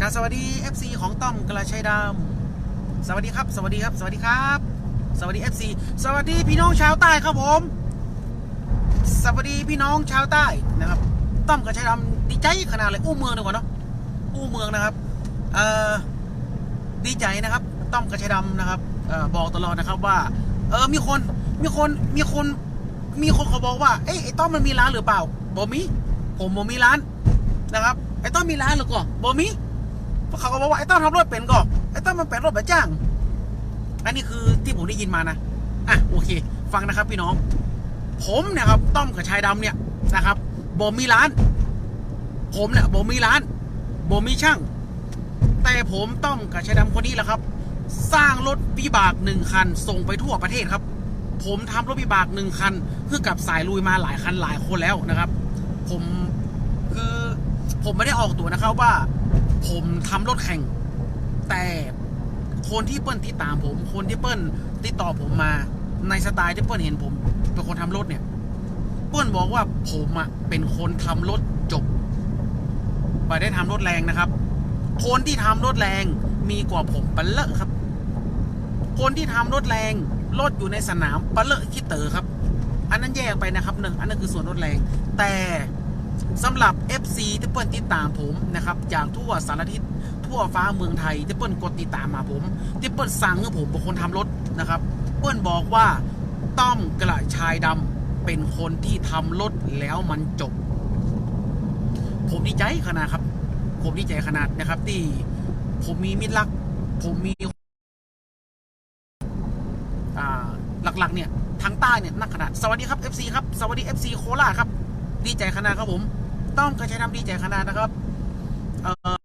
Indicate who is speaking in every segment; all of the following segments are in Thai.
Speaker 1: กาสวัสดี FC ของต้อมกระชัยดำสวัสดีครับ สวัสดีครับ สวัสดีครับ สวัสดี FC สวัสดีพี่น้องชาวใต้ครับผม สวัสดีพี่น้องชาวใต้นะครับต้อมกระชัยดำดีใจขนาดเลยอู้เมืองดีกว่าเนาะอู้เมืองนะครับเอ่อดีใจนะครับ ต้อมกระชัยดำนะครับเอ่อบอกตลอดนะครับว่า เออมีคนมีคนมีคนมีคนเขาบอกว่าเอ้ไอ้ต้อมมันมีร้านหรือเปล่าบอมีผมบอมีร้านนะครับไอ้ต้อมมีร้านหรือก่อนบอมี พราะเขาก็บอกว่าไอ้ต้อมทำรถเป็นก่อนไอ้ต้อมมันเป็นรถแบบจ้าง อันนี้คือที่ผมได้ยินมานะอะโอเค ฟังนะครับพี่น้อง ผมเนี่ยครับต้อมกับชายดำเนี่ยนะครับบอมีร้าน ผมเนี่ยบอมีร้านบอมีช่าง แต่ผมต้อมกับชายดำคนนี้แหละครับ สร้างรถวิบากหนึ่งคันส่งไปทั่วประเทศครับ ผมทำรถวิบากหนึ่งคันเพื่อกับสายลุยมาหลายคันหลายคนแล้วนะครับ ผมคือผมไม่ได้ออกตัวนะครับว่า ผมทำรถแข่ง แต่คนที่เปิ้ลติดตามผม คนที่เปิ้ลติดต่อผมมา ในสไตล์ที่เปิ้ลเห็นผม เป็นคนทำรถเนี่ย เปิ้ลบอกว่าผมอะเป็นคนทำรถจบไม่ได้ทำรถแรงนะครับ คนที่ทำรถแรงมีกว่าผมปะเลอะครับ คนที่ทำรถแรงรถอยู่ในสนามปะเลอะคิดเต๋อครับ อันนั้นแยกไปนะครับหนึ่งอันนั้นคือส่วนรถแรง แต่ สำหรับ FC ที่เปิ้ลติดตามผมนะครับจากทั่วสารทิศทั่วฟ้าเมืองไทยที่เปิ้ลกดติดตามมาผมที่เปิ้ลสั่งให้ผมเป็นคนทำรถนะครับเปิ้ลบอกว่าต้อมกระชายดำเป็นคนที่ทำรถแล้วมันจบ ผมดีใจขนาดครับ ผมดีใจขนาดนะครับที่ผมมีมิตรรัก ผมมีหลักๆเนี่ยทางใต้เนี่ยนักขนาดสวัสดีครับ FC ครับสวัสดี FC โคราชครับ ดีใจขนาดครับผม ต้องกระชัยนำดีใจขนาดนะครับเออ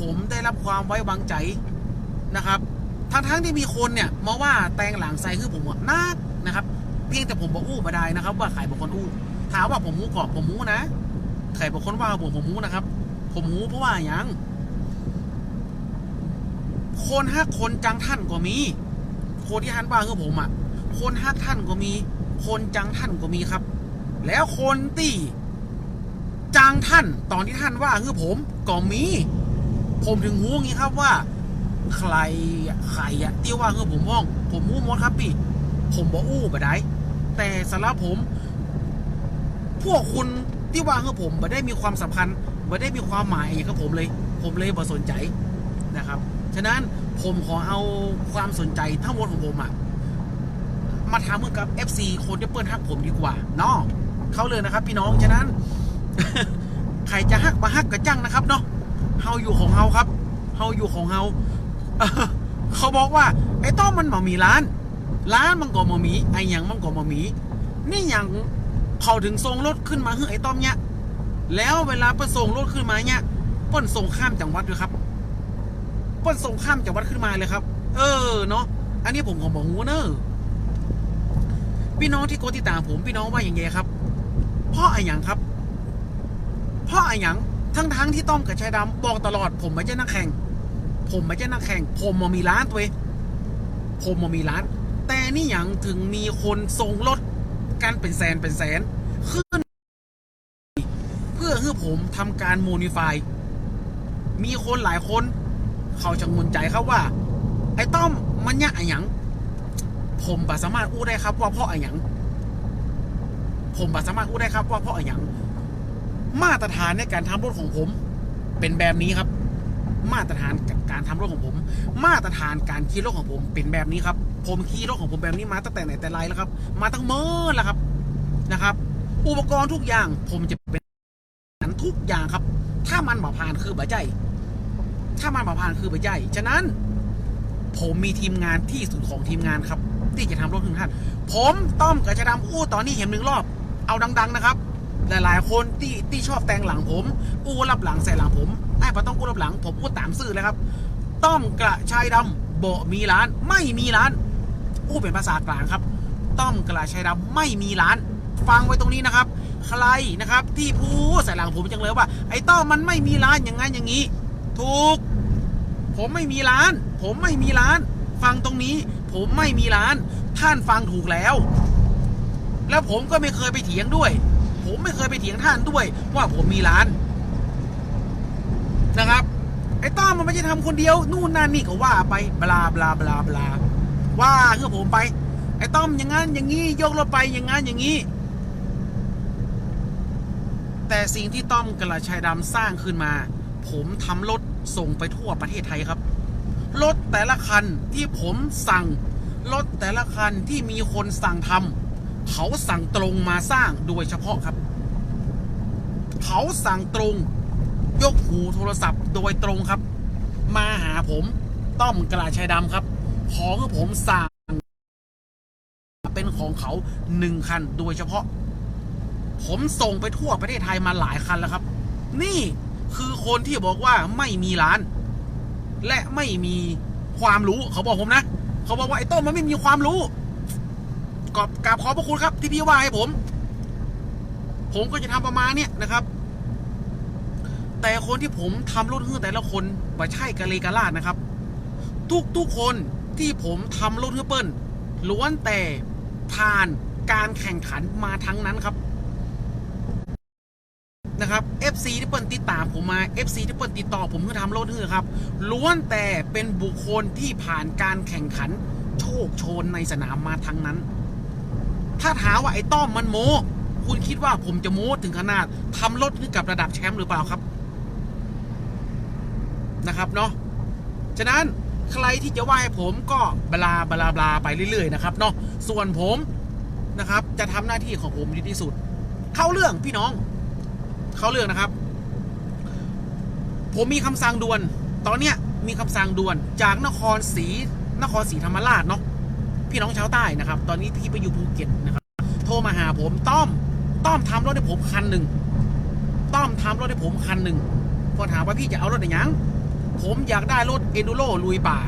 Speaker 1: ผมได้รับความไว้วางใจนะครับทั้งๆที่มีคนเนี่ยมาว่าแตงหลังใส่คือผมอะนักนะครับ เพียงแต่ผมบอกอู้มาได้นะครับ ว่าใครบอกคนอู้ถามว่าผมมูกรอบผมมูนะใครบอกคนว่าผมผมมูนะครับ ผมมูเพราะว่าอย่างคนฮักคนจังท่านก็มี คนที่ท่านว่าคือผมอะ คนฮักท่านก็มี คนจังท่านก็มีครับ แล้วคนที่จังท่านตอนที่ท่านว่าคือผมก็มี ผมถึงหูงี้ครับว่า ใครใครอะที่ว่าคือผมว่อง ผมมู้มดครับพี่ผมบอกอู้บ่ได้แต่สำหรับผม พวกคุณที่ว่าคือผมไม่ได้มีความสำคัญไม่ได้มีความหมายอย่างกับผมเลย ผมเลยบ่สนใจนะครับ ฉะนั้นผมขอเอาความสนใจทั้งหมดของผมอะมาทำเมื่อกับ FC คนที่เปิ้ลฮักผมดีกว่าเนาะ เขาเลยนะครับ พี่น้องฉะนั้นใครจะฮักมาฮักกระจังนะครับเนาะเฮาอยู่ของเฮาครับเฮาอยู่ของเฮาเขาบอกว่าไอ้ต้อมมันหมามีร้าน ร้านมันก็มามีไอ้ยังมันก็มามี นี่อย่างเขาถึงส่งรถขึ้นมาให้ยไอ้ต้อมเนี่ยแล้วเวลาเปิ้ลส่งรถขึ้นมาเนี่ยเปิ้ลส่งข้ามจังหวัดด้วยครับเปิ้ลส่งข้ามจังหวัดขึ้นมาเลยครับ เออเนาะอันนี้ผมขอบอกหูเนอะพี่น้องที่โกติดตามผมพี่น้องว่าอย่างไงครับ เพ่อไอ้หยังครับ เพ่อไอ้หยังทั้งทั้งที่ต้อมกับชายดำบอกตลอด ผมไม่ใช่นักแข่ง ผมไม่ใช่นักแข่ง ผมมามีร้านตัวเองผมมามีร้าน แต่นี่อย่างถึงมีคนส่งรถกันเป็นแสนเป็นแสนขึ้น เพื่อให้ผมทำการโมนิฟาย มีคนหลายคน เขาจะงุนใจครับว่า ไอ้ต้อมมันยะอะหยัง ผมบ่สามารถอู้ได้ครับว่าเพราะอะหยัง ผมบ่สามารถอู้ได้ครับว่าเพราะอะหยังมาตรฐานในการทำรถของผม เป็นแบบนี้ครับ มาตรฐานการทำรถของผม มาตรฐานการขี่รถของผมเป็นแบบนี้ครับ ผมขี่รถของผมแบบนี้มาตั้งแต่ไหนแต่ไรแล้วครับ มาตั้งเมื่อแล้วครับนะครับ อุปกรณ์ทุกอย่างผมจะเป็นนั้นทุกอย่างครับ ถ้ามันมาผ่านคือบ่ใจ ถ้ามันมาผ่านคือบ่ใจฉะนั้นผมมีทีมงานที่สุดของทีมงานครับ ที่จะทำรถถึงท่านผมต้อมกับชะดำอู้ตอนนี้เห็นหนึ่งรอบ เอาดัง ๆ นะครับ หลายๆ คนที่ที่ชอบแต่งหลังผม อู้รับหลังใส่หลังผมไอ้ปะต้องอู้รับหลัง ผมพูดตามสื่อเลยครับ ต้อมกระชายดำโบมีร้าน ไม่มีร้าน อู้เป็นภาษากลางครับ ต้อมกระชายดำไม่มีร้าน ฟังไว้ตรงนี้นะครับ ใครนะครับที่พูดใส่หลังผมจังเลยว่า ไอ้ต้อมมันไม่มีร้านอย่างงั้นอย่างนี้ ถูก ผมไม่มีร้าน ผมไม่มีร้าน ฟังตรงนี้ ผมไม่มีร้าน ท่านฟังถูกแล้ว แล้วผมก็ไม่เคยไปเถียงด้วย ผมไม่เคยไปเถียงท่านด้วย ว่าผมมีร้าน นะครับ ไอ้ต้อมมันไม่ใช่ทำคนเดียว นู่นนั่นนี่ก็ว่าไปบลาบลาบลาบลาว่าคือผมไป ไอ้ต้อมอย่างงั้นอย่างงี้ยกเรถไปอย่างงั้นอย่างงี้ แต่สิ่งที่ต้อมกระชัยดำสร้างขึ้นมา ผมทำรถส่งไปทั่วประเทศไทยครับรถแต่ละคันที่ผมสั่งรถแต่ละคันที่มีคนสั่งทำ เขาสั่งตรงมาสร้างโดยเฉพาะครับ เขาสั่งตรง ยกหูโทรศัพท์โดยตรงครับ มาหาผมต้อมกระชัยดำครับ ของผมสั่งเป็นของเขาหนึ่งคันโดยเฉพาะ ผมส่งไปทั่วประเทศไทยมาหลายคันแล้วครับ นี่คือคนที่บอกว่าไม่มีร้าน และไม่มีความรู้เขาบอกผมนะ เขาบอกว่าไอ้ต้นมันไม่มีความรู้ กอบกราบขอบพระคุณครับ ที่พี่ว่าให้ผม ผมก็จะทำประมาณเนี้ยนะครับ แต่คนที่ผมทำรถฮื้อแต่ละคนไม่ใช่กะเลกะลาดนะครับ ทุกทุกๆคนที่ผมทำรถฮื้อเปิ้ลล้วนแต่ผ่านการแข่งขันมาทั้งนั้นครับนะครับ FC ที่เปิ้ลติดตามผมมา FC ที่เปิ้ลติดต่อผมเพื่อทำรถเฮือครับ ล้วนแต่เป็นบุคคลที่ผ่านการแข่งขัน โชคโชนในสนามมาทั้งนั้น ถ้าถามว่าไอ้ต้อมมันโม้ คุณคิดว่าผมจะโม้ถึงขนาดทำรถให้นกับระดับแชมป์หรือเปล่าครับ นะครับเนาะฉะนั้นใครที่จะว่าให้ผมก็บลาบลาบลาไปเรื่อยๆนะครับเนาะส่วนผมนะครับ จะทำหน้าที่ของผมดีที่สุด เข้าเรื่องพี่น้อง เข้าเรื่องนะครับ ผมมีคำสั่งด่วน ตอนเนี้ยมีคำสั่งด่วนจากนครศรีนครศรีธรรมราชเนาะ พี่น้องชาวใต้นะครับ ตอนนี้พี่ไปอยู่ภูเก็ตนะครับ โทรมาหาผมต้อมต้อมทำรถให้ผมคันหนึ่งต้อมทำรถให้ผมคันหนึ่งพอถามว่าพี่จะเอารถไหนยังผมอยากได้รถเอนดูโรลุยป่า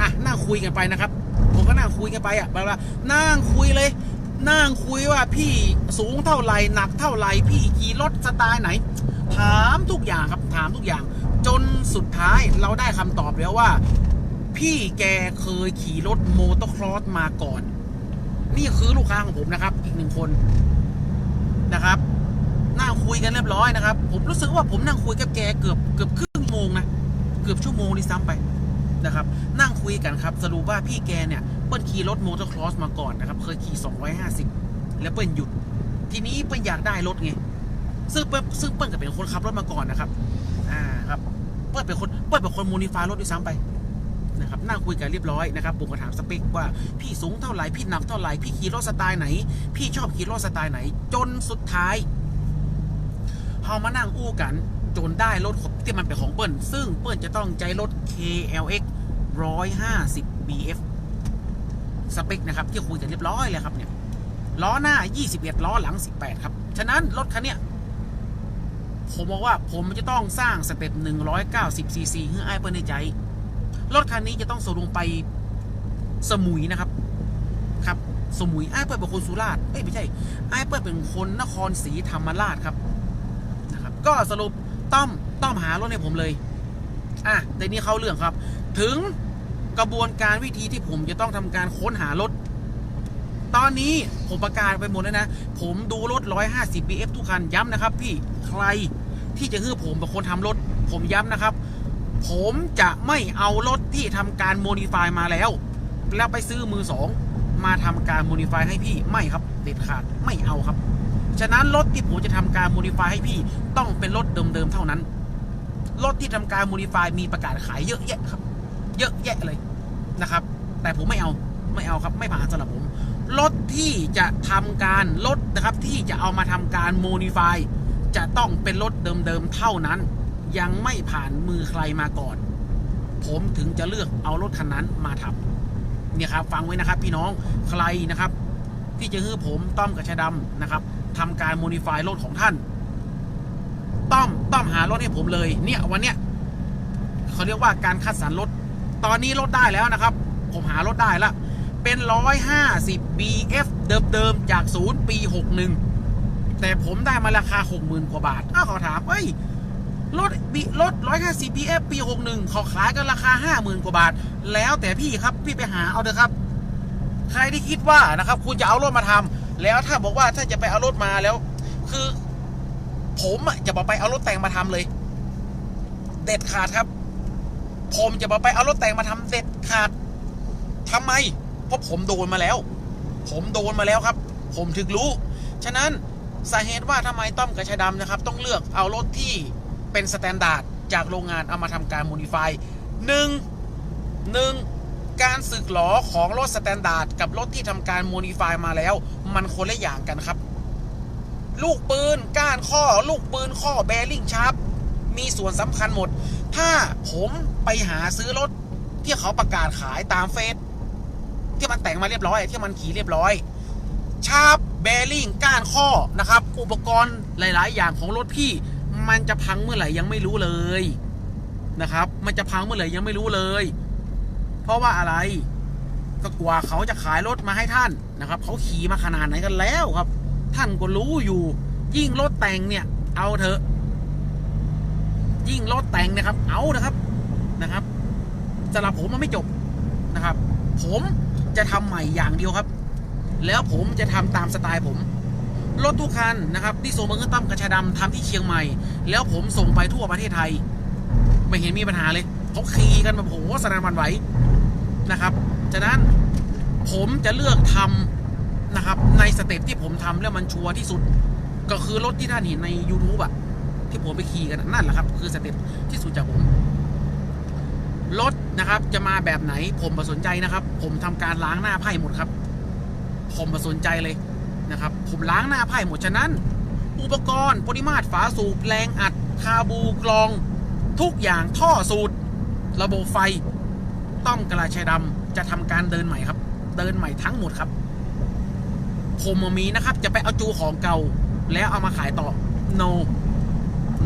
Speaker 1: อะนั่งคุยกันไปนะครับ ผมก็นั่งคุยกันไปอะบบว่านั่งคุยเลย นั่งคุยว่าพี่สูงเท่าไหร่หนักเท่าไหร่พี่ขี่รถสไตล์ไหน ถามทุกอย่างครับถามทุกอย่าง จนสุดท้ายเราได้คำตอบแล้วว่า พี่แกเคยขี่รถโมโตครอสมาก่อน นี่คือลูกค้าของผมนะครับ อีกหนึ่งคนนะครับนั่งคุยกันเรียบร้อยนะครับ ผมรู้สึกว่าผมนั่งคุยกับแกเกือบเกือบครึ่งชั่วโมงนะเกือบชั่วโมงนี่ซ้ำไปนะครับ นั่งคุยกันครับสรุปว่าพี่แกเนี่ยเปิ้ลขี่รถโมโตครอสมาก่อนนะครับ เคยขี่ 250 แล้วเปิ้ลหยุด ทีนี้เปิ้ลอยากได้รถไงซึ่งเปิ้ลซึ่งเปิ้ลก็เป็นคนขับรถมาก่อนนะครับ อ่าครับ เปิ้ลเป็นคนเปิ้ลเป็นคนโมดิฟายรถด้วยซ้ำไป นะครับนั่งคุยกันเรียบร้อยนะครับผมก็ถามสเปคว่าพี่สูงเท่าไหร่พี่หนักเท่าไหร่พี่ขี่รถสไตล์ไหน พี่ชอบขี่รถสไตล์ไหน จนสุดท้ายพอมานั่งอู้กันจนได้รถที่มันเป็นของเปิ้ลซึ่งเปิ้ลจะต้องใจรถ KLX 150 BF สเปคนะครับที่คุยกันเรียบร้อยเลยครับเนี่ยล้อหน้า 21 ล้อหลัง 18 ครับ ฉะนั้นรถคันเนี้ยผมบอกว่าผมจะต้องสร้างสเต็ป190 cc ให้ไอ้เปิ้ลในใจ รถคันนี้จะต้องส่งลงไปสมุยนะครับ ครับ สมุยไอ้เปิ้ลเป็นคนสุราษฎร์เอ้ยไม่ใช่ไอ้เปิ้ลเป็นคนนครศรีธรรมราชครับนะครับ ก็สรุปต้อมต้อมหารถให้ผมเลย อะแต่นี้เข้าเรื่องครับ ถึงกระบวนการวิธีที่ผมจะต้องทำการค้นหารถ ตอนนี้ผมประกาศไปหมดแล้วนะ ผมดูรถ 150 BF ทุกคัน ย้ำนะครับ พี่ ใครที่จะฮือผมเป็นคนทำรถ ผมย้ำนะครับ ผมจะไม่เอารถที่ทำการโมดิฟายมาแล้ว แล้วไปซื้อมือสองมาทำการโมดิฟายให้พี่ไม่ครับเด็ดขาดไม่เอาครับ ฉะนั้นรถที่ผมจะทำการโมดิฟายให้พี่ต้องเป็นรถเดิมๆเท่านั้น รถที่ทำการโมดิฟายมีประกาศขายเยอะแยะครับ เยอะแยะเลยนะครับ แต่ผมไม่เอาไม่เอาครับไม่ผ่านสำหรับผมรถที่จะทำการรถนะครับที่จะเอามาทำการโมดิฟายจะต้องเป็นรถเดิมๆเท่านั้น ยังไม่ผ่านมือใครมาก่อน ผมถึงจะเลือกเอารถคันนั้นมาทำเนี่ยครับฟังไว้นะครับ พี่น้องใครนะครับ ที่จะฮือผมต้อมกับชายดำนะครับทำการโมดิฟายรถของท่าน ต้อมต้อมหารถให้ผมเลย เนี่ยวันเนี้ยเขาเรียกว่าการคัดสรรรถ ตอนนี้รถได้แล้วนะครับ ผมหารถได้ละ เป็น 150 BF เดิมๆจากศูนย์ปี 61 แต่ผมได้มาราคา 60,000 กว่าบาทอ้าวเขาถามเฮ้ย รถบิรถ150 BF ปี 61เขาขายกันราคา 50,000 กว่าบาท แล้วแต่พี่ครับพี่ไปหาเอาเถอะครับ ใครที่คิดว่านะครับ คุณจะเอารถมาทำแล้วถ้าบอกว่าถ้าจะไปเอารถมาแล้ว คือ ผมจะบอกไปเอารถแต่งมาทำเลย เด็ดขาดครับ ผมจะมาไปเอารถแต่งมาทำเด็ดขาดทำไม เพราะผมโดนมาแล้ว ผมโดนมาแล้วครับ ผมถึงรู้ ฉะนั้นสาเหตุว่าทำไมต้อมกับชายดำนะครับ ต้องเลือกเอารถที่ เป็นสแตนดาร์ดจากโรงงานเอามาทำการโมดิฟายหนึ่งหนึ่งการสึกหลอของรถสแตนดาร์ดกับรถที่ทำการโมดิฟายมาแล้ว มันคนละอย่างกันครับ ลูกปืนก้านข้อ ลูกปืนข้อแบริ่งชาร์ปมีส่วนสำคัญหมด ถ้าผมไปหาซื้อรถที่เขาประกาศขายตามเฟซที่มันแต่งมาเรียบร้อย ที่มันขี่เรียบร้อย ชาร์ปแบริ่งก้านข้อนะครับ อุปกรณ์หลาย ๆ อย่างของรถพี่ มันจะพังเมื่อไหร่ยังไม่รู้เลยนะครับ มันจะพังเมื่อไหร่ยังไม่รู้เลย เพราะว่าอะไรก็กว่าเขาจะขายรถมาให้ท่านนะครับ เขาขี่มาขนาดไหนกันแล้วครับ ท่านก็รู้อยู่ ยิ่งรถแต่งเนี่ย เอาเถอะ ยิ่งรถแต่งนะครับ เอานะครับนะครับสำหรับผมมันไม่จบนะครับ ผมจะทำใหม่อย่างเดียวครับ แล้วผมจะทำตามสไตล์ผม รถทุกคันนะครับที่ส่งมาขึ้นตั้มกระชาดำทำที่เชียงใหม่ แล้วผมส่งไปทั่วประเทศไทย ไม่เห็นมีปัญหาเลยเขาขี่กันแบบโหสนานวันไหวนะครับฉะนั้นผมจะเลือกทำนะครับในสเต็ปที่ผมทำแล้วมันชัวร์ที่สุด ก็คือรถที่ท่านเห็นใน YouTube อะที่ผมไปขี่กันนั่นแหละครับ คือสเต็ปที่สุดจากผมรถนะครับ จะมาแบบไหนผมมาสนใจนะครับ ผมทำการล้างหน้าไพ่หมดครับ ผมมาสนใจเลย นะครับ ผมล้างหน้าไพ่หมดฉะนั้น อุปกรณ์ปริมาตรฝาสูบแรงอัดคาบูกรอง ทุกอย่างท่อสูตร ระบบไฟ ต้อมกระชายดำจะทำการเดินใหม่ครับ เดินใหม่ทั้งหมดครับ ผมมีนะครับ จะไปเอาจูของเก่า แล้วเอามาขายต่อ no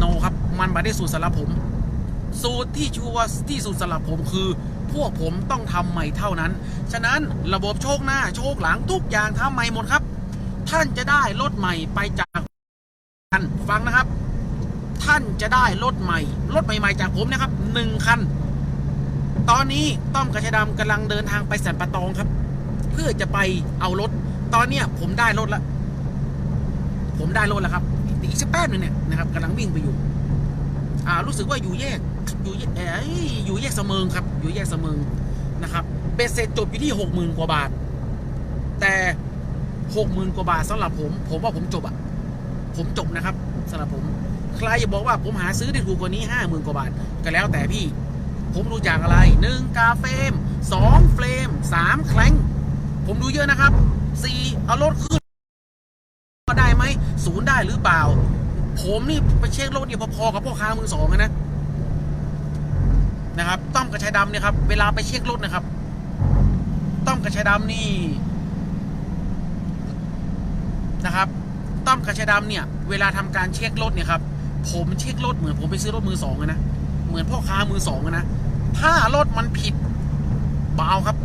Speaker 1: no ครับ มันไม่ได้สูตรสำหรับผม สูตรที่ชัวร์ที่สุดสำหรับผมคือพวกผมต้องทำใหม่เท่านั้น ฉะนั้นระบบโชคหน้าโชคหลังทุกอย่างทำใหม่หมดครับ ท่านจะได้รถใหม่ไปจากท่านฟังนะครับ ท่านจะได้รถใหม่ รถใหม่ๆจากผมนะครับหนึ่งคัน ตอนนี้ต้อมกระชายดำกำลังเดินทางไปสันปะตองครับ เพื่อจะไปเอารถ ตอนเนี้ยผมได้รถแล้วผมได้รถแล้วครับอีกสักแป๊บหนึ่งเนี่ยนะครับกำลังวิ่งไปอยู่ อ่ารู้สึกว่าอยู่แยกอยู่แยกเอยอยู่แยกเสมิงครับ อยู่แยกเสมิงนะครับเบสเสร็จจบอยู่ที่หกหมื่นกว่าบาท แต่ หกหมื่นกว่าบาทสำหรับผม ผมว่าผมจบอะผมจบนะครับสำหรับผม ใครอย่าบอกว่าผมหาซื้อได้ถูกกว่านี้ห้าหมื่นกว่าบาท ก็แล้วแต่พี่ ผมดูจากอะไรหนึ่งกาเฟมสองเฟรมสามแคลงผมดูเยอะนะครับสี่เอารถขึ้นได้ไหมศูนย์ได้หรือเปล่า ผมนี่ไปเช็ครถเนี่ยพอๆกับพ่อค้ามือสองนะนะครับ ต้อมกระชายดำเนี่ยครับ เวลาไปเช็ครถนะครับ ต้อมกระชายดำนี่ นะครับต้อมกระชายดำเนี่ย เวลาทำการเช็ครถเนี่ยครับ ผมเช็ครถเหมือนผมไปซื้อรถมือสองนะเหมือนพ่อค้ามือสองนะถ้ารถมันผิดมาเอาครับ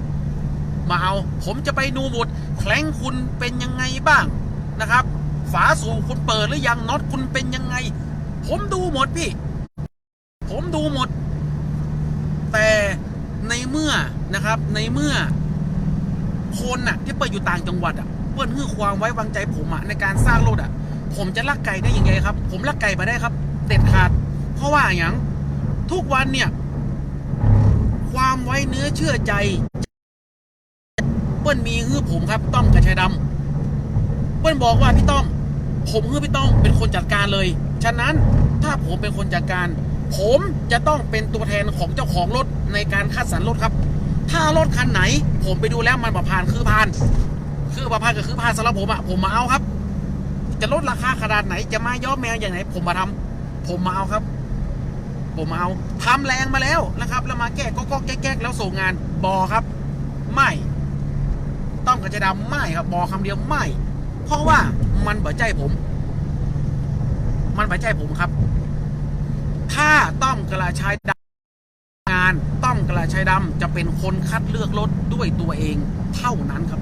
Speaker 1: มาเอา ผมจะไปดูหมดแคลงคุณเป็นยังไงบ้างนะครับ ฝาสูบคุณเปิดหรือยังน็อตคุณเป็นยังไง ผมดูหมดพี่ ผมดูหมด แต่ในเมื่อนะครับ ในเมื่อคนน่ะ ที่เปิดอยู่ต่างจังหวัดอะ เปิ้นให้ความไว้วางใจผมอะในการสร้างรถอะผมจะลักไก่ได้ยังไงครับ ผมลักไก่มาได้ครับ เด็ดขาด เพราะว่าอย่างทุกวันเนี่ย ความไว้เนื้อเชื่อใจ เปิ้ลมีฮือผมครับต้อมกับชายดำเปิ้ลบอกว่าพี่ต้อม ผมฮือพี่ต้อมเป็นคนจัดการเลย ฉะนั้นถ้าผมเป็นคนจัดการ ผมจะต้องเป็นตัวแทนของเจ้าของรถในการคัดสรรรถครับ ถ้ารถคันไหน ผมไปดูแล้วมันประพานคือพาน คือประพานก็คือพาสำหรับผมอะผมมาเอาครับ จะลดราคาขนาดไหน จะมาย้อแมวอย่างไหน ผมมาทำผมมาเอาครับ ผมมาเอาทำแรงมาแล้วนะครับ แล้วมาแก้ก็ก็แก้แล้วส่งงานบอครับ ไม่ ต้องกระจะดำไม่ครับ บอคำเดียวไม่ เพราะว่ามันเบาใจผม มันเบาใจผมครับ ถ้าต้อมกระชายดำงานต้อมกระชายดำจะเป็นคนคัดเลือกรถด้วยตัวเองเท่านั้นครับ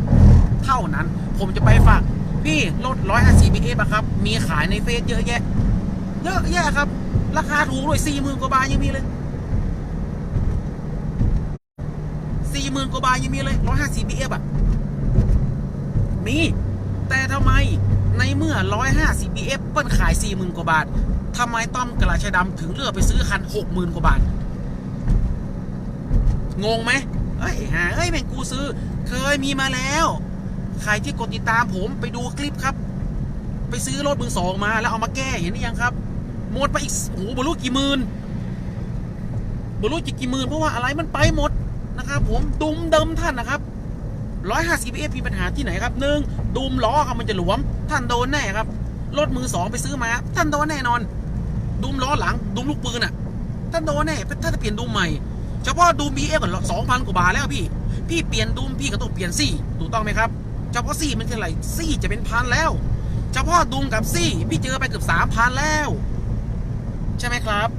Speaker 1: เท่านั้น ผมจะไปฝากพี่รถร้อยห้าสิบเอฟครับ มีขายในเฟซเยอะแยะ เยอะแยะครับ ราคาถูกด้วยสี่หมื่นกว่าบาทยังมีเลยสี่หมื่นกว่าบาทยังมีเลยร้อยห้าสิบเอฟอะ มี แต่ทำไมในเมื่อร้อยห้าสิบเอฟเปิ้ลขายสี่หมื่นกว่าบาททำไมต้อมกระชายดำถึงเลือกไปซื้อคันหกหมื่นกว่าบาท งงไหมเอ้ยหาเอ้ยแม่งกูซื้อ เคยมีมาแล้ว ใครที่กดติดตามผมไปดูคลิปครับ ไปซื้อรถมือสองมา แล้วเอามาแก้เห็นหรือยังครับหมดไปอีกโอ้โหบรรลุกี่หมื่นบรรลุกี่กี่หมื่นเพราะว่าอะไรมันไปหมดนะครับผมดุมเดิมท่านนะครับร้อยห้าสิบเอฟมีปัญหาที่ไหนครับหนึ่งดุมล้อครับมันจะหลวม ท่านโดนแน่ครับรถมือสองไปซื้อมา ท่านโดนแน่นอน ดุมล้อหลัง ดุมลูกปืนอะ ท่านโดนแน่ถ้าจะเปลี่ยนดุมใหม่เฉพาะดุมบีเอฟก่อนสองพันกว่าบาทแล้วพี่ พี่เปลี่ยนดุมพี่ก็ต้องเปลี่ยนซี่ถูกต้องไหมครับ เฉพาะซี่มันเท่าไหร่ซี่จะเป็นพันแล้ว เฉพาะดุมกับซี่พี่เจอไปเกือบสามพันแล้ว ใช่ไหมครับ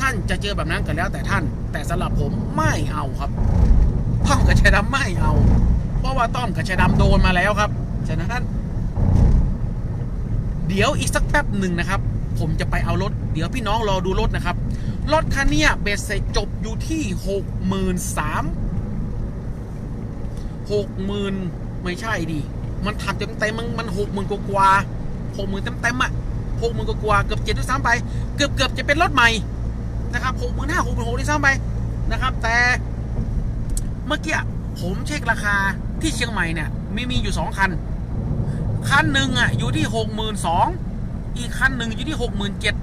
Speaker 1: ท่านจะเจอแบบนั้นกันแล้วแต่ท่าน แต่สำหรับผมไม่เอาครับต้อมกับชายดำไม่เอา เพราะว่าต้อมกับชายดำโดนมาแล้วครับฉะนั้นเดี๋ยวอีกสักแป๊บหนึ่งนะครับ ผมจะไปเอารถ เดี๋ยวพี่น้องรอดูรถนะครับ รถคันนี้เบสเสร็จจบอยู่ที่หกหมื่นสามหกหมื่น ไม่ใช่ดิมันถัดเต็มเต็มมันมันหกหมื่นกว่าหกหมื่นเต็มเต็มอะหกหมื่นกว่าเกือบเจ็ดด้วยซ้ำไป เกือบเกือบจะเป็นรถใหม่นะครับหกหมื่นห้าหกหมื่นหกด้วยซ้ำไปนะครับ แต่เมื่อกี้ผมเช็คราคาที่เชียงใหม่เนี่ยมีมีอยู่สองคัน คันหนึ่งอะอยู่ที่หกหมื่นสองอีกคันหนึ่งอยู่ที่หกหมื่นเจ็ด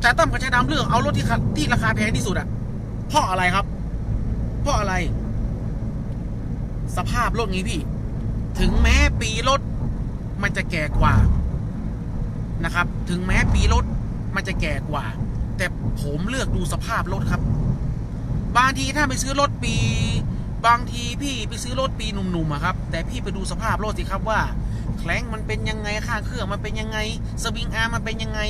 Speaker 1: แต่ต้อมกับชายดำเลือกเอารถที่ที่ราคาแพงที่สุดอะเพราะอะไรครับ เพราะอะไร สภาพรถงี้พี่ ถึงแม้ปีรถมันจะแก่กว่านะครับ ถึงแม้ปีรถมันจะแก่กว่า แต่ผมเลือกดูสภาพรถครับ บางทีถ้าไปซื้อรถปี บางทีพี่ไปซื้อรถปีหนุ่มๆอะครับ แต่พี่ไปดูสภาพรถสิครับว่า แคลงมันเป็นยังไงค่างเครื่องมันเป็นยังไง สวิงอาร์มันเป็นยังไง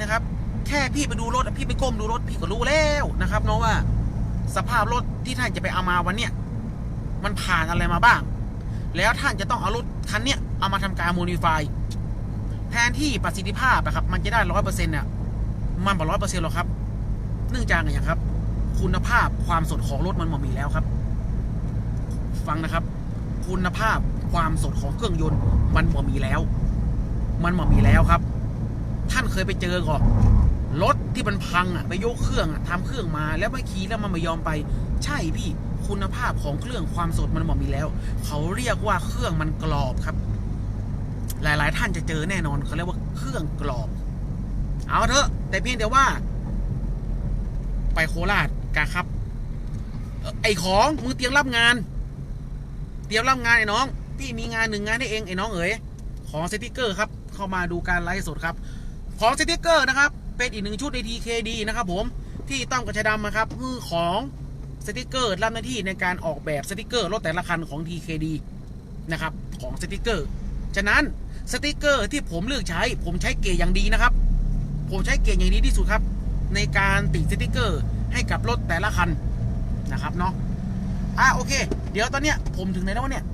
Speaker 1: นะครับ แค่พี่ไปดูรถพี่ไปก้มดูรถพี่ก็รู้แล้วนะครับเนาะว่า สภาพรถที่ท่านจะไปเอามาวันเนี้ย มันผ่านอะไรมาบ้าง แล้วท่านจะต้องเอารถคันเนี้ยเอามาทำการโมดิฟายแทนที่ประสิทธิภาพอะครับ มันจะได้ร้อยเปอร์เซ็นต์เนี่ยมันบอกร้อยเปอร์เซ็นต์หรอกครับ เนื่องจากอะไรอย่างครับ คุณภาพความสดของรถมันหมดมีแล้วครับ ฟังนะครับ คุณภาพความสดของเครื่องยนต์ มันหมดมีแล้ว มันหมดมีแล้วครับ ท่านเคยไปเจอก่อนรถที่มันพังอะไปยกเครื่องอะทำเครื่องมาแล้วไม่ขี่แล้วมันไม่ยอมไป ใช่พี่ คุณภาพของเครื่องความสดมันหมดมีแล้ว เขาเรียกว่าเครื่องมันกรอบครับ หลาย ๆ ท่านจะเจอแน่นอนเขาเรียกว่าเครื่องกรอบ เอาเถอะ แต่เพียงแต่ว่า ไปโคราชกะครับเอ่อไอของมึงเตรียมรับงาน เตรียมรับงานไอ้น้อง พี่มีงานหนึ่งงานให้เองไอ้น้องเอ๋ยของสติกเกอร์ครับ เข้ามาดูการไลฟ์สดครับ ของสติกเกอร์นะครับ เป็นอีกหนึ่งชุดใน TKD นะครับผมที่ต้องกระชายดำนะครับคือของ สติกเกอร์รับหน้าที่ในการออกแบบสติกเกอร์รถแต่ละคันของ TKD นะครับของสติกเกอร์ ฉะนั้นสติกเกอร์ที่ผมเลือกใช้ ผมใช้เกรดอย่างดีนะครับ ผมใช้เกรดอย่างดีที่สุดครับ ในการติดสติกเกอร์ให้กับรถแต่ละคันนะครับเนาะอะโอเค เดี๋ยวตอนเนี้ยผมถึงไหนแล้ววะเนี่ย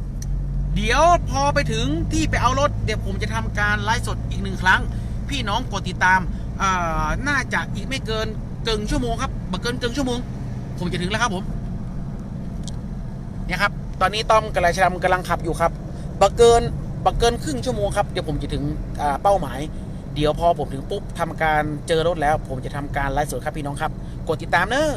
Speaker 1: เดี๋ยวพอไปถึงที่ไปเอารถ เดี๋ยวผมจะทำการไลฟ์สดอีกหนึ่งครั้ง พี่น้องกดติดตามอ่าน่าจะอีกไม่เกินเกินชั่วโมงครับบักเกินเกินชั่วโมง ผมจะถึงแล้วครับผมเนี่ยครับ ตอนนี้ต้อมกำลังชำกำลังขับอยู่ครับบักเกินบักเกินครึ่งชั่วโมงครับ เดี๋ยวผมจะถึงเป้าหมาย เดี๋ยวพอผมถึงปุ๊บทำการเจอรถแล้ว ผมจะทำการไลฟ์สดครับพี่น้องครับ กดติดตามเนอะ